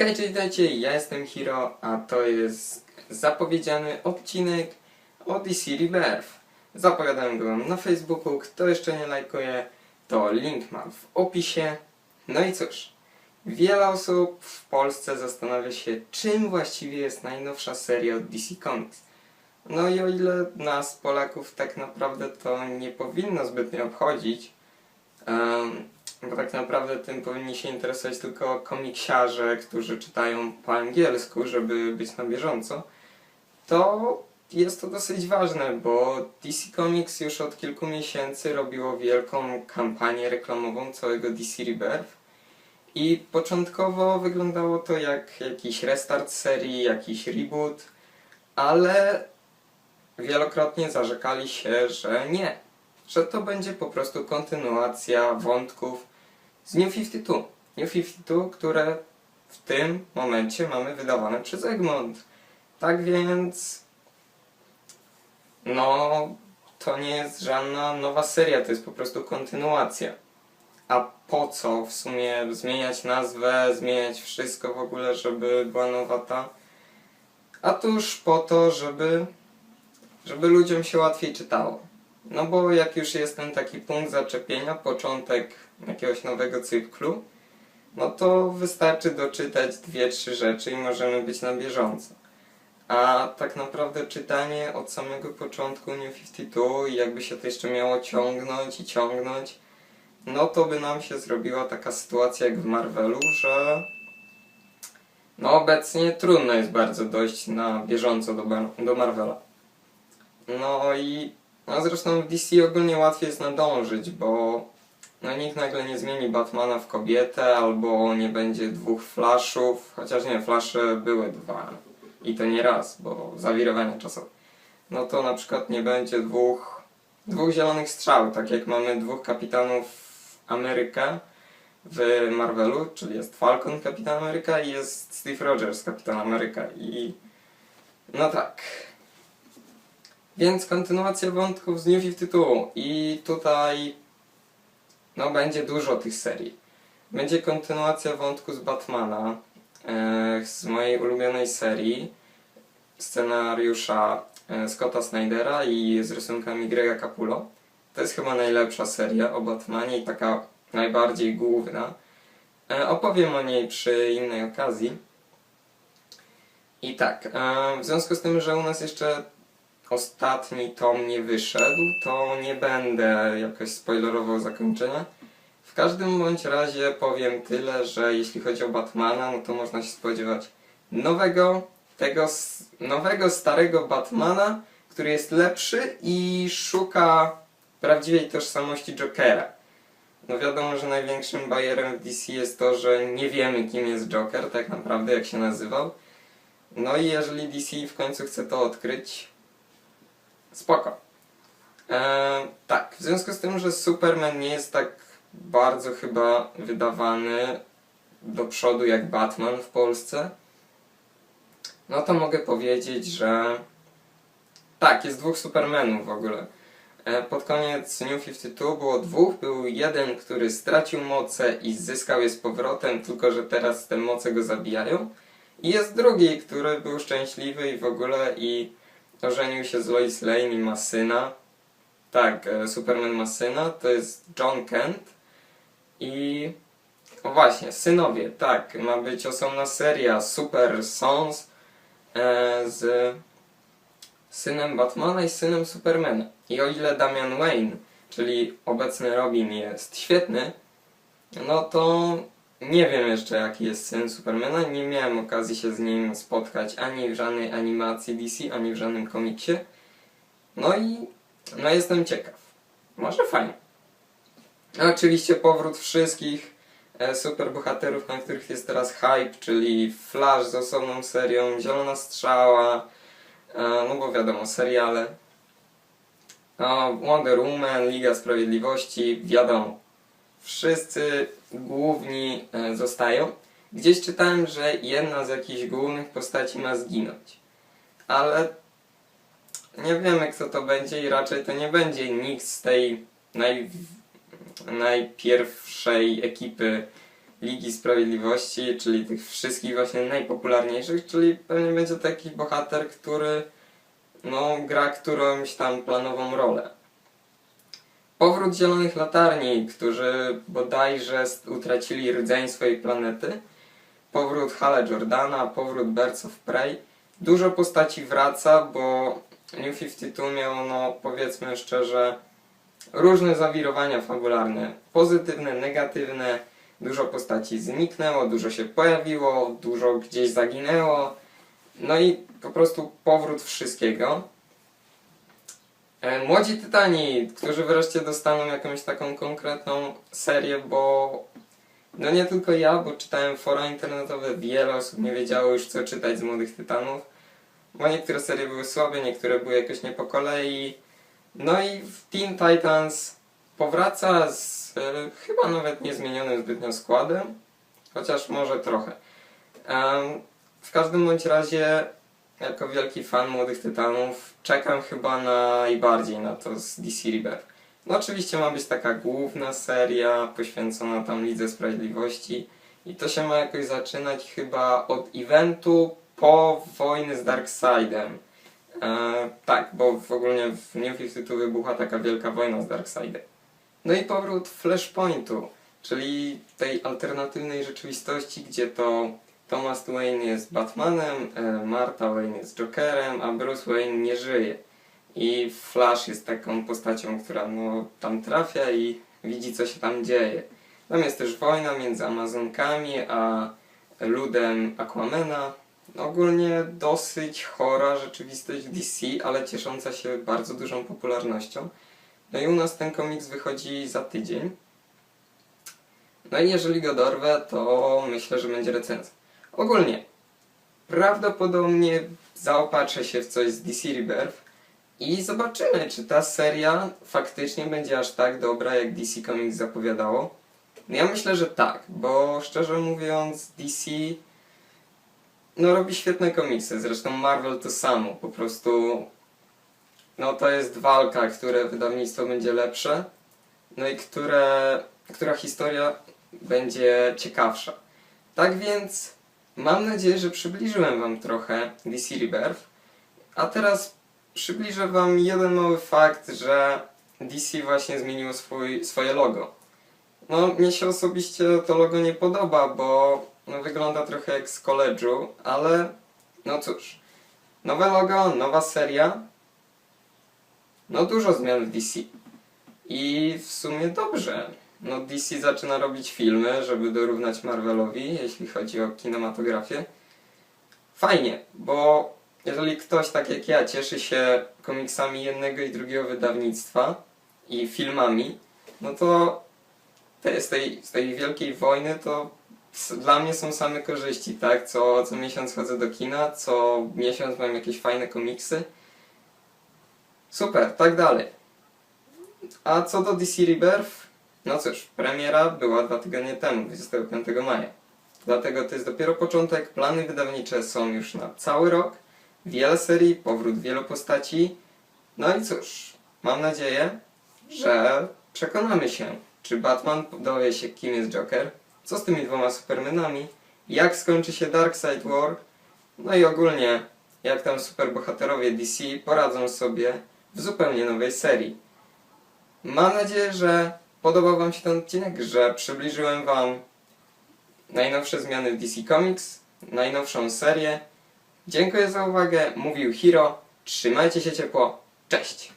Hej, cześć, witajcie, ja jestem Hiro, a to jest zapowiedziany odcinek o DC Rebirth. Zapowiadałem go na Facebooku, kto jeszcze nie lajkuje, to link mam w opisie. No i cóż, wiele osób w Polsce zastanawia się, czym właściwie jest najnowsza seria od DC Comics. No i o ile nas, Polaków, tak naprawdę to nie powinno zbytnio obchodzić, em, bo tak naprawdę tym powinni się interesować tylko komiksiarze, którzy czytają po angielsku, żeby być na bieżąco, to jest to dosyć ważne, bo DC Comics już od kilku miesięcy robiło wielką kampanię reklamową całego DC Rebirth i początkowo wyglądało to jak jakiś restart serii, jakiś reboot, ale wielokrotnie zarzekali się, że nie, że to będzie po prostu kontynuacja wątków z New 52. New 52, które w tym momencie mamy wydawane przez Egmont. Tak więc, no, to nie jest żadna nowa seria, to jest po prostu kontynuacja. A po co w sumie zmieniać nazwę, zmieniać wszystko w ogóle, żeby była nowa ta? A tuż po to, żeby, żeby ludziom się łatwiej czytało. No bo jak już jest ten taki punkt zaczepienia, początek jakiegoś nowego cyklu, no to wystarczy doczytać dwie, trzy rzeczy i możemy być na bieżąco. A tak naprawdę czytanie od samego początku New 52 i jakby się to jeszcze miało ciągnąć i ciągnąć, no to by nam się zrobiła taka sytuacja jak w Marvelu, że no obecnie trudno jest bardzo dojść na bieżąco do, do Marvela. No i no zresztą w DC ogólnie łatwiej jest nadążyć, bo no nikt nagle nie zmieni Batmana w kobietę, albo nie będzie dwóch Flashów, chociaż nie, Flasze były dwa i to nie raz, bo zawirowania czasowe. No to na przykład nie będzie dwóch, dwóch zielonych strzał, tak jak mamy dwóch kapitanów Amerykę w Marvelu, czyli jest Falcon Kapitan Ameryka i jest Steve Rogers Kapitan Ameryka i no tak. Więc kontynuacja wątków z New 52 i tutaj no będzie dużo tych serii. Będzie kontynuacja wątku z Batmana, e, z mojej ulubionej serii, scenariusza e, Scotta Snydera i z rysunkami Grega Capullo. To jest chyba najlepsza seria o Batmanie i taka najbardziej główna. E, opowiem o niej przy innej okazji. I tak, e, w związku z tym, że u nas jeszcze ostatni tom nie wyszedł, to nie będę jakoś spoilerował zakończenia. W każdym bądź razie powiem tyle, że jeśli chodzi o Batmana, no to można się spodziewać nowego, tego nowego, starego Batmana, który jest lepszy i szuka prawdziwej tożsamości Jokera. No wiadomo, że największym bajerem w DC jest to, że nie wiemy kim jest Joker, tak naprawdę jak się nazywał. No i jeżeli DC w końcu chce to odkryć, spoko. Eee, tak, w związku z tym, że Superman nie jest tak bardzo chyba wydawany do przodu jak Batman w Polsce, no to mogę powiedzieć, że tak, jest dwóch Supermanów w ogóle. E, Pod koniec New 52 było dwóch, był jeden, który stracił moce i zyskał je z powrotem, tylko że teraz te moce go zabijają. I jest drugi, który był szczęśliwy i w ogóle i ożenił się z Lois Lane i ma syna. Tak, e, Superman ma syna, to jest John Kent. I o właśnie, synowie, tak, ma być osobna seria Super Sons e, z synem Batmana i synem Supermana. I o ile Damian Wayne, czyli obecny Robin jest świetny, no to nie wiem jeszcze jaki jest syn Supermana, nie miałem okazji się z nim spotkać ani w żadnej animacji DC, ani w żadnym komiksie. No i no jestem ciekaw. Może fajnie. A oczywiście powrót wszystkich e, superbohaterów, na których jest teraz hype, czyli Flash z osobną serią, Zielona Strzała, e, no bo wiadomo, seriale. No, Wonder Woman, Liga Sprawiedliwości, wiadomo. Wszyscy główni e, zostają. Gdzieś czytałem, że jedna z jakichś głównych postaci ma zginąć. Ale nie wiemy kto to będzie i raczej to nie będzie nikt z tej naj, najpierwszej ekipy Ligi Sprawiedliwości, czyli tych wszystkich właśnie najpopularniejszych, czyli pewnie będzie taki bohater, który no, gra którąś tam planową rolę. Powrót Zielonych Latarni, którzy bodajże utracili rdzeń swojej planety. Powrót Hala Jordana, powrót Birds of Prey. Dużo postaci wraca, bo New 52 miało, no powiedzmy szczerze, różne zawirowania fabularne. Pozytywne, negatywne. Dużo postaci zniknęło, dużo się pojawiło, dużo gdzieś zaginęło. No i po prostu powrót wszystkiego. E, Młodzi Tytani, którzy wreszcie dostaną jakąś taką konkretną serię, bo no nie tylko ja, bo czytałem fora internetowe, wiele osób nie wiedziało już co czytać z Młodych Tytanów, bo niektóre serie były słabe, niektóre były jakoś nie po kolei. No i Teen Titans powraca z e, chyba nawet niezmienionym zbytnio składem, chociaż może trochę. W każdym bądź razie jako wielki fan Młodych Tytanów czekam chyba najbardziej na to z DC Rebirth. No oczywiście ma być taka główna seria poświęcona tam Lidze Sprawiedliwości i to się ma jakoś zaczynać chyba od eventu po wojny z Darkseidem. E, tak, bo w ogóle w New 52 wybucha taka wielka wojna z Darkseidem. No i powrót Flashpointu, czyli tej alternatywnej rzeczywistości, gdzie to Thomas Wayne jest Batmanem, e, Martha Wayne jest Jokerem, a Bruce Wayne nie żyje. I Flash jest taką postacią, która no, tam trafia i widzi, co się tam dzieje. Tam jest też wojna między Amazonkami a ludem Aquamena. Ogólnie dosyć chora rzeczywistość DC, ale ciesząca się bardzo dużą popularnością. No i u nas ten komiks wychodzi za tydzień. No i jeżeli go dorwę, to myślę, że będzie recenzja. Ogólnie, prawdopodobnie zaopatrzę się w coś z DC Rebirth i zobaczymy, czy ta seria faktycznie będzie aż tak dobra, jak DC Comics zapowiadało. No ja myślę, że tak, bo szczerze mówiąc DC no robi świetne komiksy, zresztą Marvel to samo, po prostu no to jest walka, które wydawnictwo będzie lepsze, no i które, która historia będzie ciekawsza. Tak więc mam nadzieję, że przybliżyłem Wam trochę DC Rebirth, a teraz przybliżę Wam jeden mały fakt, że DC właśnie zmieniło swój, swoje logo. No, mnie się osobiście to logo nie podoba, bo no, wygląda trochę jak z college'u, ale no cóż. Nowe logo, nowa seria. No dużo zmian w DC. I w sumie dobrze. No DC zaczyna robić filmy, żeby dorównać Marvelowi, jeśli chodzi o kinematografię. Fajnie, bo jeżeli ktoś tak jak ja cieszy się komiksami jednego i drugiego wydawnictwa i filmami, no to te, z, tej, z tej wielkiej wojny to dla mnie są same korzyści, tak? Co, co miesiąc chodzę do kina, co miesiąc mam jakieś fajne komiksy. Super, tak dalej. A co do DC Rebirth, no cóż, premiera była dwa tygodnie temu, 25 maja. Dlatego to jest dopiero początek, plany wydawnicze są już na cały rok, wiele serii, powrót wielu postaci. No i cóż, mam nadzieję, że przekonamy się, czy Batman dowie się, kim jest Joker, co z tymi dwoma Supermanami, jak skończy się Darkseid War, no i ogólnie, jak tam superbohaterowie DC poradzą sobie w zupełnie nowej serii. Mam nadzieję, że podobał Wam się ten odcinek, że przybliżyłem Wam najnowsze zmiany w DC Comics, najnowszą serię. Dziękuję za uwagę, mówił Hiro, trzymajcie się ciepło, cześć!